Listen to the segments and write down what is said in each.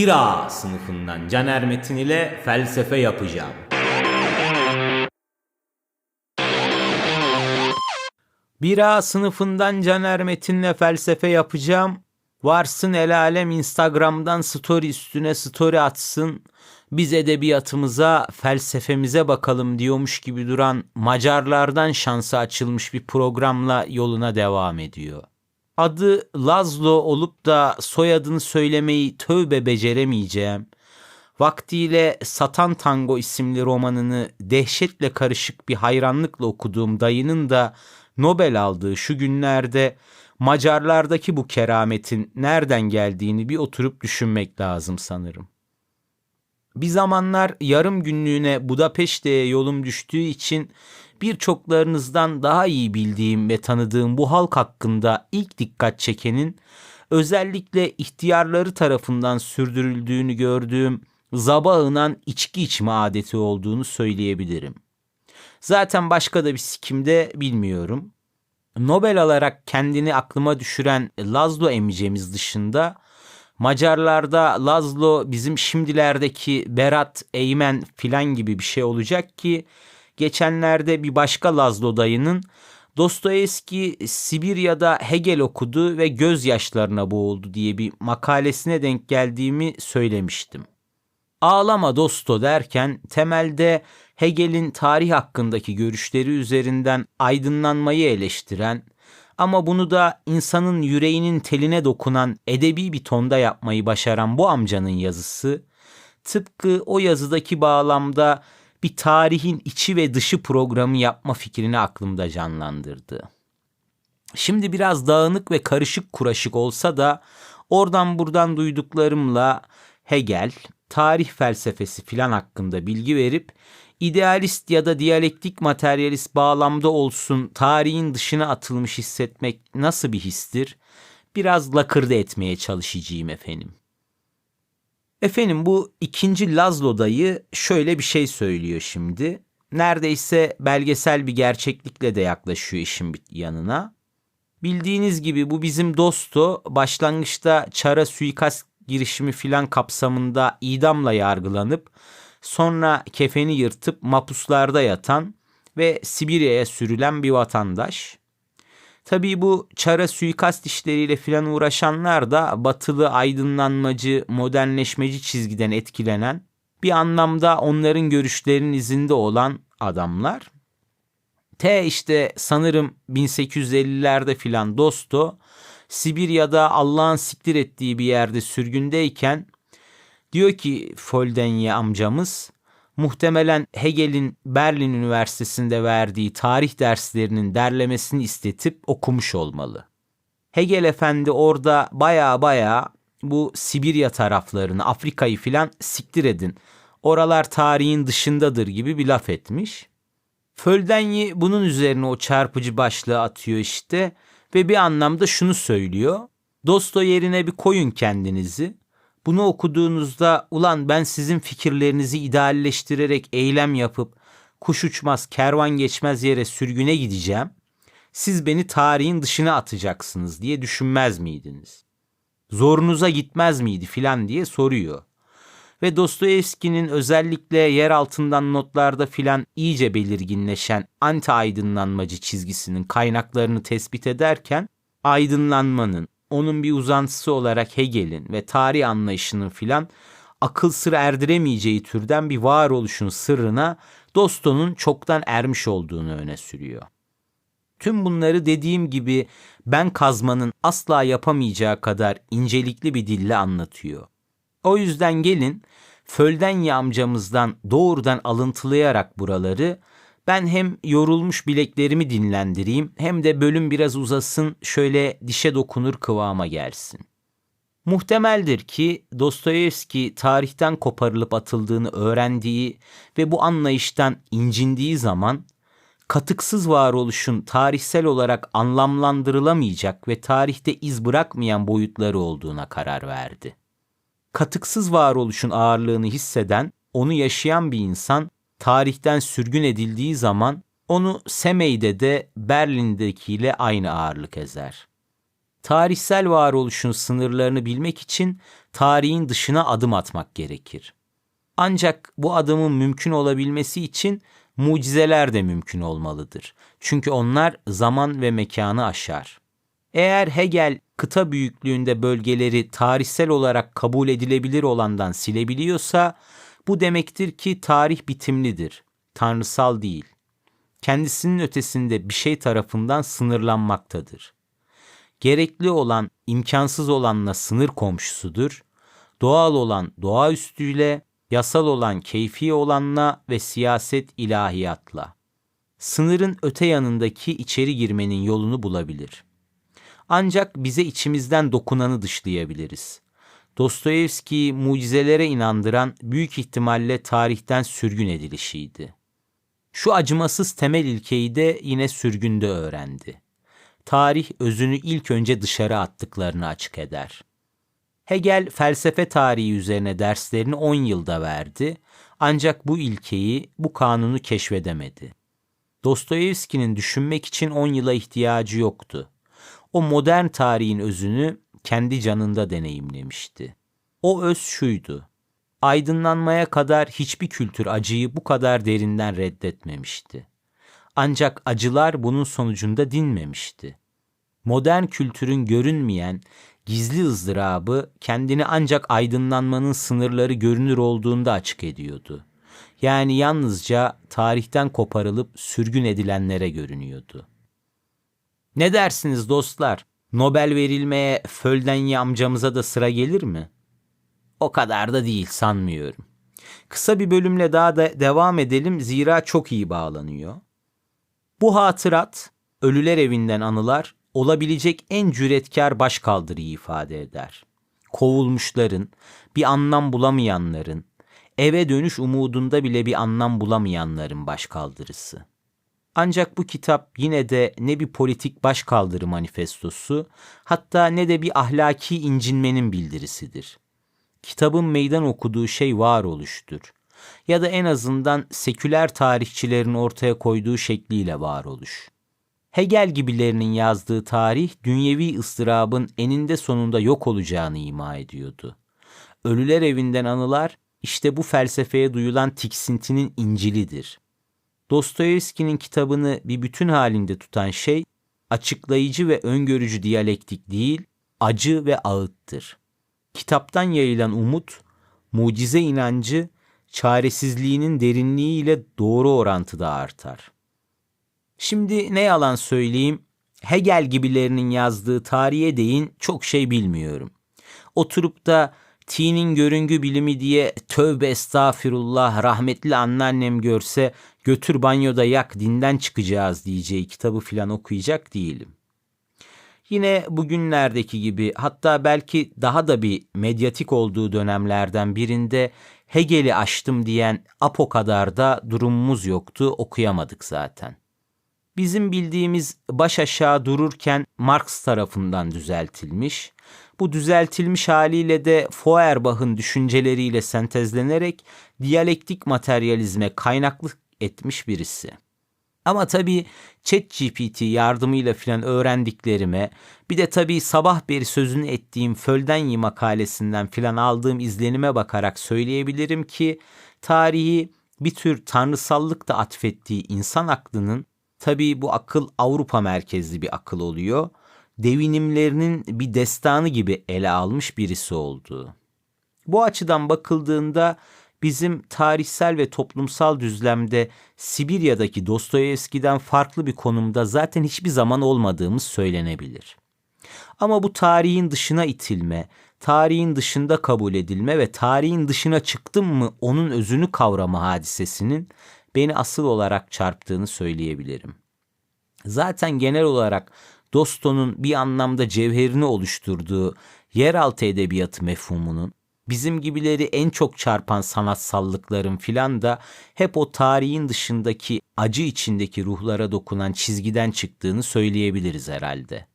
1A sınıfından Caner Metin ile felsefe yapacağım. Bira sınıfından Caner Metin'le felsefe yapacağım. Varsın el alem Instagram'dan story üstüne story atsın. Biz edebiyatımıza, felsefemize bakalım diyormuş gibi duran Macarlardan şansı açılmış bir programla yoluna devam ediyor. Adı Lazlo olup da soyadını söylemeyi tövbe beceremeyeceğim. Vaktiyle Satan Tango isimli romanını dehşetle karışık bir hayranlıkla okuduğum dayının da Nobel aldığı şu günlerde Macarlardaki bu kerametin nereden geldiğini bir oturup düşünmek lazım sanırım. Bir zamanlar yarım günlüğüne Budapeşte'ye yolum düştüğü için birçoklarınızdan daha iyi bildiğim ve tanıdığım bu halk hakkında ilk dikkat çekenin özellikle ihtiyarları tarafından sürdürüldüğünü gördüğüm zabağınan içki içme adeti olduğunu söyleyebilirim. Zaten başka da bir sikimde bilmiyorum. Nobel alarak kendini aklıma düşüren Lazlo emicemiz dışında Macarlarda Lazlo bizim şimdilerdeki Berat, Eymen filan gibi bir şey olacak ki geçenlerde bir başka Lazlo dayının Dostoyevski Sibirya'da Hegel okudu ve gözyaşlarına boğuldu diye bir makalesine denk geldiğimi söylemiştim. Ağlama dosto derken temelde Hegel'in tarih hakkındaki görüşleri üzerinden aydınlanmayı eleştiren ama bunu da insanın yüreğinin teline dokunan edebi bir tonda yapmayı başaran bu amcanın yazısı tıpkı o yazıdaki bağlamda bir tarihin içi ve dışı programı yapma fikrini aklımda canlandırdı. Şimdi biraz dağınık ve karışık kuraşık olsa da oradan buradan duyduklarımla Hegel, tarih felsefesi filan hakkında bilgi verip idealist ya da diyalektik materyalist bağlamda olsun tarihin dışına atılmış hissetmek nasıl bir histir? Biraz lakırdı etmeye çalışacağım efendim. Efendim bu ikinci Lazlo dayı şöyle bir şey söylüyor şimdi. Neredeyse belgesel bir gerçeklikle de yaklaşıyor işin yanına. Bildiğiniz gibi bu bizim dostu başlangıçta Çar'a suikast girişimi filan kapsamında idamla yargılanıp sonra kefeni yırtıp mapuslarda yatan ve Sibirya'ya sürülen bir vatandaş. Tabii bu çara suikast işleriyle filan uğraşanlar da batılı aydınlanmacı, modernleşmeci çizgiden etkilenen, bir anlamda onların görüşlerinin izinde olan adamlar. T işte sanırım 1850'lerde filan Dosto, Sibirya'da Allah'ın siktir ettiği bir yerde sürgündeyken diyor ki Foldenye amcamız muhtemelen Hegel'in Berlin Üniversitesi'nde verdiği tarih derslerinin derlemesini istetip okumuş olmalı. Hegel efendi orada baya baya bu Sibirya taraflarını, Afrika'yı filan siktir edin. Oralar tarihin dışındadır gibi bir laf etmiş. Földenyi bunun üzerine o çarpıcı başlığı atıyor işte ve bir anlamda şunu söylüyor. Dosto yerine bir koyun kendinizi. Bunu okuduğunuzda ulan ben sizin fikirlerinizi idealleştirerek eylem yapıp kuş uçmaz kervan geçmez yere sürgüne gideceğim. Siz beni tarihin dışına atacaksınız diye düşünmez miydiniz? Zorunuza gitmez miydi filan diye soruyor. Ve Dostoyevski'nin özellikle yer altından notlarda filan iyice belirginleşen anti aydınlanmacı çizgisinin kaynaklarını tespit ederken aydınlanmanın, onun bir uzantısı olarak Hegel'in ve tarih anlayışının filan akıl sır erdiremeyeceği türden bir varoluşun sırrına Dosto'nun çoktan ermiş olduğunu öne sürüyor. Tüm bunları dediğim gibi ben kazmanın asla yapamayacağı kadar incelikli bir dille anlatıyor. O yüzden gelin Földenye amcamızdan doğrudan alıntılayarak buraları ben hem yorulmuş bileklerimi dinlendireyim hem de bölüm biraz uzasın şöyle dişe dokunur kıvama gelsin. Muhtemeldir ki Dostoyevski tarihten koparılıp atıldığını öğrendiği ve bu anlayıştan incindiği zaman katıksız varoluşun tarihsel olarak anlamlandırılamayacak ve tarihte iz bırakmayan boyutları olduğuna karar verdi. Katıksız varoluşun ağırlığını hisseden, onu yaşayan bir insan tarihten sürgün edildiği zaman onu Semey'de de Berlin'dekiyle aynı ağırlık ezer. Tarihsel varoluşun sınırlarını bilmek için tarihin dışına adım atmak gerekir. Ancak bu adımın mümkün olabilmesi için mucizeler de mümkün olmalıdır. Çünkü onlar zaman ve mekanı aşar. Eğer Hegel kıta büyüklüğünde bölgeleri tarihsel olarak kabul edilebilir olandan silebiliyorsa bu demektir ki tarih bitimlidir, tanrısal değil. Kendisinin ötesinde bir şey tarafından sınırlanmaktadır. Gerekli olan imkansız olanla sınır komşusudur. Doğal olan doğaüstüyle, yasal olan keyfi olanla ve siyaset ilahiyatla. Sınırın öte yanındaki içeri girmenin yolunu bulabilir. Ancak bize içimizden dokunanı dışlayabiliriz. Dostoyevski'yi mucizelere inandıran büyük ihtimalle tarihten sürgün edilişiydi. Şu acımasız temel ilkeyi de yine sürgünde öğrendi. Tarih özünü ilk önce dışarı attıklarını açık eder. Hegel felsefe tarihi üzerine derslerini 10 yılda verdi ancak bu ilkeyi, bu kanunu keşfedemedi. Dostoyevski'nin düşünmek için 10 yıla ihtiyacı yoktu. O modern tarihin özünü kendi canında deneyimlemişti. O öz şuydu. Aydınlanmaya kadar hiçbir kültür acıyı bu kadar derinden reddetmemişti. Ancak acılar bunun sonucunda dinmemişti. Modern kültürün görünmeyen, gizli ızdırabı kendini ancak aydınlanmanın sınırları görünür olduğunda açık ediyordu. Yani yalnızca tarihten koparılıp sürgün edilenlere görünüyordu. Ne dersiniz dostlar? Nobel verilmeye Földenye amcamıza da sıra gelir mi? O kadar da değil sanmıyorum. Kısa bir bölümle daha da devam edelim zira çok iyi bağlanıyor. Bu hatırat, ölüler evinden anılar olabilecek en cüretkar başkaldırıyı ifade eder. Kovulmuşların, bir anlam bulamayanların, eve dönüş umudunda bile bir anlam bulamayanların başkaldırısı. Ancak bu kitap yine de ne bir politik başkaldırı manifestosu, hatta ne de bir ahlaki incinmenin bildirisidir. Kitabın meydan okuduğu şey varoluştur. Ya da en azından seküler tarihçilerin ortaya koyduğu şekliyle varoluş. Hegel gibilerinin yazdığı tarih dünyevi ıstırabın eninde sonunda yok olacağını ima ediyordu. Ölüler evinden anılar işte bu felsefeye duyulan tiksintinin incilidir. Dostoyevski'nin kitabını bir bütün halinde tutan şey açıklayıcı ve öngörücü diyalektik değil, acı ve ağıttır. Kitaptan yayılan umut, mucize inancı, çaresizliğinin derinliğiyle doğru orantıda artar. Şimdi ne yalan söyleyeyim, Hegel gibilerinin yazdığı tarihe değin çok şey bilmiyorum. Oturup da T'nin görüngü bilimi diye tövbe estağfirullah rahmetli anneannem görse götür banyoda yak dinden çıkacağız diyeceği kitabı filan okuyacak değilim. Yine bugünlerdeki gibi hatta belki daha da bir medyatik olduğu dönemlerden birinde Hegel'i açtım diyen Apo kadar da durumumuz yoktu okuyamadık zaten. Bizim bildiğimiz baş aşağı dururken Marx tarafından düzeltilmiş, bu düzeltilmiş haliyle de Feuerbach'ın düşünceleriyle sentezlenerek diyalektik materyalizme kaynaklık etmiş birisi. Ama tabii ChatGPT yardımıyla filan öğrendiklerime, bir de tabii sabah beri sözünü ettiğim Földenyi makalesinden filan aldığım izlenime bakarak söyleyebilirim ki tarihi bir tür tanrısallık da atfettiği insan aklının tabii bu akıl Avrupa merkezli bir akıl oluyor devinimlerinin bir destanı gibi ele almış birisi oldu. Bu açıdan bakıldığında bizim tarihsel ve toplumsal düzlemde Sibirya'daki Dostoyevski'den farklı bir konumda zaten hiçbir zaman olmadığımız söylenebilir. Ama bu tarihin dışına itilme, tarihin dışında kabul edilme ve tarihin dışına çıktım mı onun özünü kavrama hadisesinin beni asıl olarak çarptığını söyleyebilirim. Zaten genel olarak Dosto'nun bir anlamda cevherini oluşturduğu yeraltı edebiyatı mefhumunun bizim gibileri en çok çarpan sanatsallıkların filan da hep o tarihin dışındaki acı içindeki ruhlara dokunan çizgiden çıktığını söyleyebiliriz herhalde.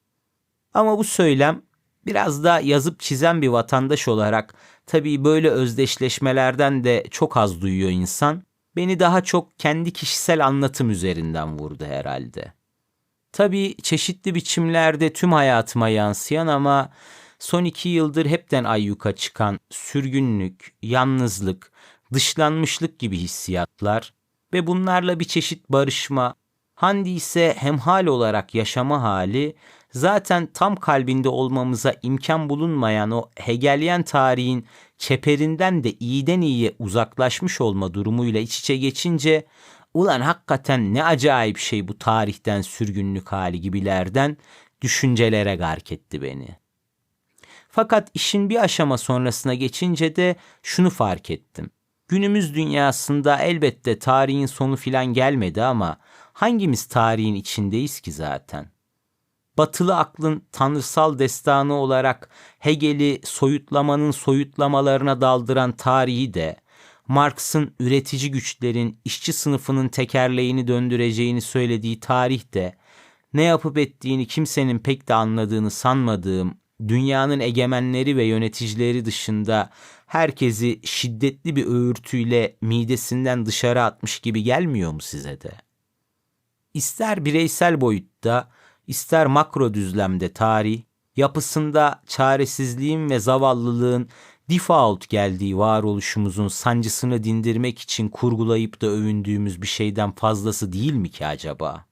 Ama bu söylem biraz da yazıp çizen bir vatandaş olarak tabii böyle özdeşleşmelerden de çok az duyuyor insan. Beni daha çok kendi kişisel anlatım üzerinden vurdu herhalde. Tabii çeşitli biçimlerde tüm hayatıma yansıyan ama son iki yıldır hepten ayyuka çıkan sürgünlük, yalnızlık, dışlanmışlık gibi hissiyatlar ve bunlarla bir çeşit barışma, Handi ise hemhal olarak yaşama hali zaten tam kalbinde olmamıza imkan bulunmayan o Hegelyen tarihin çeperinden de iyiden iyiye uzaklaşmış olma durumuyla iç içe geçince ulan hakikaten ne acayip şey bu tarihten sürgünlük hali gibilerden düşüncelere gark etti beni. Fakat işin bir aşama sonrasına geçince de şunu fark ettim. Günümüz dünyasında elbette tarihin sonu filan gelmedi ama hangimiz tarihin içindeyiz ki zaten? Batılı aklın tanrısal destanı olarak Hegel'i soyutlamanın soyutlamalarına daldıran tarihi de, Marx'ın üretici güçlerin işçi sınıfının tekerleğini döndüreceğini söylediği tarih de, ne yapıp ettiğini kimsenin pek de anladığını sanmadığım dünyanın egemenleri ve yöneticileri dışında herkesi şiddetli bir öğürtüyle midesinden dışarı atmış gibi gelmiyor mu size de? İster bireysel boyutta, ister makro düzlemde tarih, yapısında çaresizliğin ve zavallılığın default geldiği varoluşumuzun sancısını dindirmek için kurgulayıp da övündüğümüz bir şeyden fazlası değil mi ki acaba?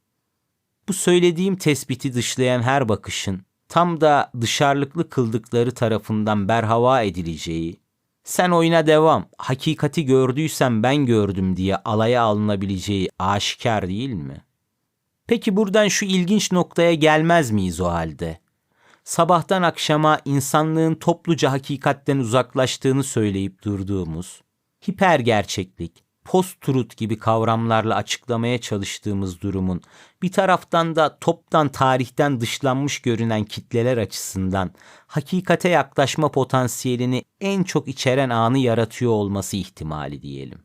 Bu söylediğim tespiti dışlayan her bakışın tam da dışarılıklı kıldıkları tarafından berhava edileceği, sen oyuna devam, hakikati gördüysen ben gördüm diye alaya alınabileceği aşikar değil mi? Peki buradan şu ilginç noktaya gelmez miyiz o halde? Sabahtan akşama insanlığın topluca hakikatten uzaklaştığını söyleyip durduğumuz, hiper gerçeklik, post-truth gibi kavramlarla açıklamaya çalıştığımız durumun bir taraftan da toptan tarihten dışlanmış görünen kitleler açısından hakikate yaklaşma potansiyelini en çok içeren anı yaratıyor olması ihtimali diyelim.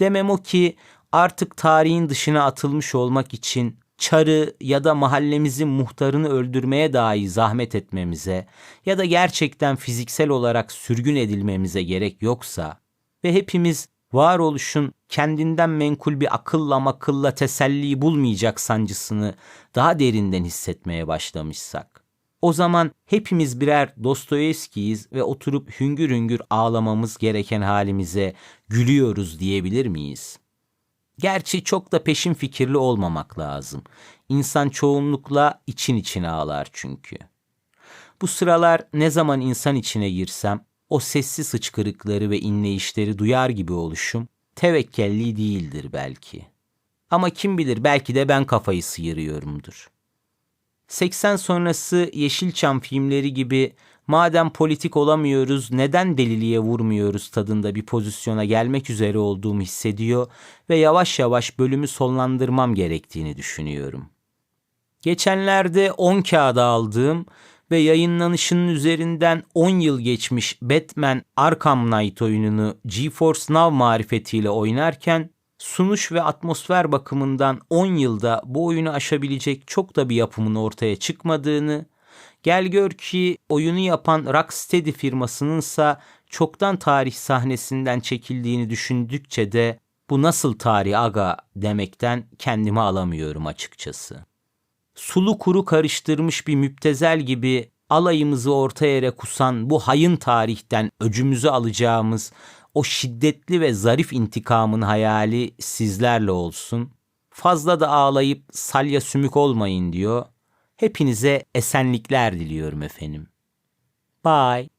Demem o ki artık tarihin dışına atılmış olmak için çarı ya da mahallemizin muhtarını öldürmeye dahi zahmet etmemize ya da gerçekten fiziksel olarak sürgün edilmemize gerek yoksa ve hepimiz varoluşun kendinden menkul bir akılla makılla teselli bulmayacak sancısını daha derinden hissetmeye başlamışsak, o zaman hepimiz birer Dostoyevskiyiz ve oturup hüngür hüngür ağlamamız gereken halimize gülüyoruz diyebilir miyiz? Gerçi çok da peşin fikirli olmamak lazım. İnsan çoğunlukla için içine ağlar çünkü. Bu sıralar ne zaman insan içine girsem o sessiz hıçkırıkları ve inleyişleri duyar gibi oluşum tevekkelli değildir belki. Ama kim bilir belki de ben kafayı sıyırıyorumdur. 80 sonrası Yeşilçam filmleri gibi madem politik olamıyoruz neden deliliğe vurmuyoruz tadında bir pozisyona gelmek üzere olduğumu hissediyor ve yavaş yavaş bölümü sonlandırmam gerektiğini düşünüyorum. Geçenlerde 10 kağıda aldığım ve yayınlanışının üzerinden 10 yıl geçmiş Batman Arkham Knight oyununu GeForce Now marifetiyle oynarken sunuş ve atmosfer bakımından 10 yılda bu oyunu aşabilecek çok da bir yapımın ortaya çıkmadığını, gel gör ki oyunu yapan Rocksteady firmasınınsa çoktan tarih sahnesinden çekildiğini düşündükçe de bu nasıl tarih aga? demekten kendimi alamıyorum açıkçası sulu kuru karıştırmış bir müptezel gibi alayımızı orta yere kusan bu hayın tarihten öcümüzü alacağımız o şiddetli ve zarif intikamın hayali sizlerle olsun. Fazla da ağlayıp salya sümük olmayın diyor. Hepinize esenlikler diliyorum efendim. Bye.